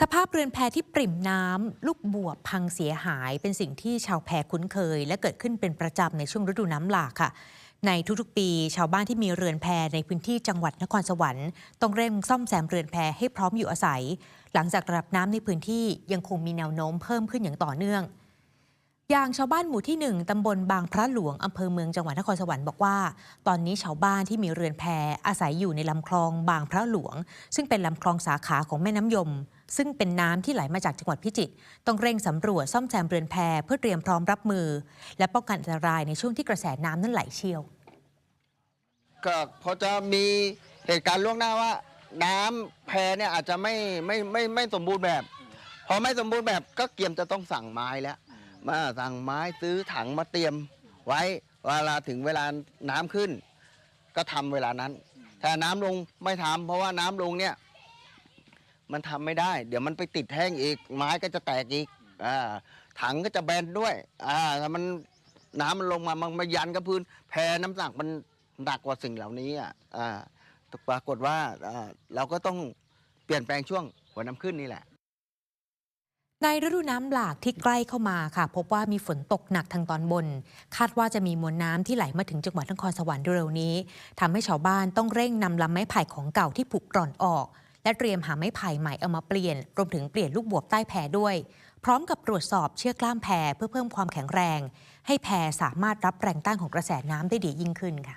สภาพเรือนแพที่ปริ่มน้ำลูกบวบพังเสียหาย เป็นสิ่งที่ชาวแพคุ้นเคย และเกิดขึ้นเป็นประจำในช่วงฤดูน้ำหลากค่ะ ในทุกๆปี ชาวบ้านที่มีเรือนแพในพื้นที่จังหวัดนครสวรรค์ต้องเร่งซ่อมแซมเรือนแพให้พร้อมอยู่อาศัย หลังจากระดับน้ำในพื้นที่ยังคงมีแนวโน้มเพิ่มขึ้นอย่างต่อเนื่อง อย่างชาวบ้านหมู่ที่ 1ตำบลบางพระหลวงอำเภอเมืองจังหวัดนครสวรรค์บอกว่า ตอนนี้ชาวบ้านที่มีเรือนแพอาศัยอยู่ในลำคลองบางพระหลวง ซึ่งเป็นลำคลองสาขาของแม่น้ำยม ซึ่งเป็นน้ำที่ไหลมาจากจังหวัดพิจิตรต้องเร่งสำรวจซ่อมแซมเรือนแพเพื่อเตรียมพร้อมรับมือ และป้องกันอันตรายในช่วงที่กระแสน้ำนั้นไหลเชี่ยว ก็พอจะมีเหตุการณ์ล่วงหน้าว่า น้ำแพเนี่ยอาจจะไม่ไม่ไม่ไม่สมบูรณ์แบบ พอไม่สมบูรณ์แบบก็เกียมจะต้องสั่งไม้แล้ว มาสั่งไม้ซื้อถังมาเตรียมไว้ เวลาถึงเวลาน้ำขึ้น ก็ทำเวลานั้นถ้าน้ำลงไม่ทำเพราะว่าน้ำลงเนี่ย มันทำไม่ได้ เดี๋ยวมันไปติดแห้งอีก ไม้ก็จะแตกอีกอ่าถังก็จะแบนด้วยอ่าถ้ามันน้ำมันลงมามันมายันกับพื้น แพน้ำหนักมันหนักกว่าสิ่งเหล่านี้อะอ่าปรากฏว่าอ่าเราก็ต้องเปลี่ยนแปลงช่วงหัวน้ำขึ้นนี่แหละ ในฤดูน้ำหลากที่ใกล้เข้ามาค่ะ พบว่ามีฝนตกหนักทางตอนบน คาดว่าจะมีมวลน้ำที่ไหลมาถึงจังหวัดนครสวรรค์เร็วนี้ทำให้ชาวบ้านต้องเร่งนำลำไม้ไผ่ของเก่าที่ผุกร่อนออก และเตรียมหาไม้ไผ่ใหม่เอามาเปลี่ยน รวมถึงเปลี่ยนลูกบวบใต้แพด้วย พร้อมกับตรวจสอบเชือกกล้ามแพเพื่อเพิ่มความแข็งแรง ให้แพสามารถรับแรงต้านของกระแสน้ำได้ดียิ่งขึ้นค่ะ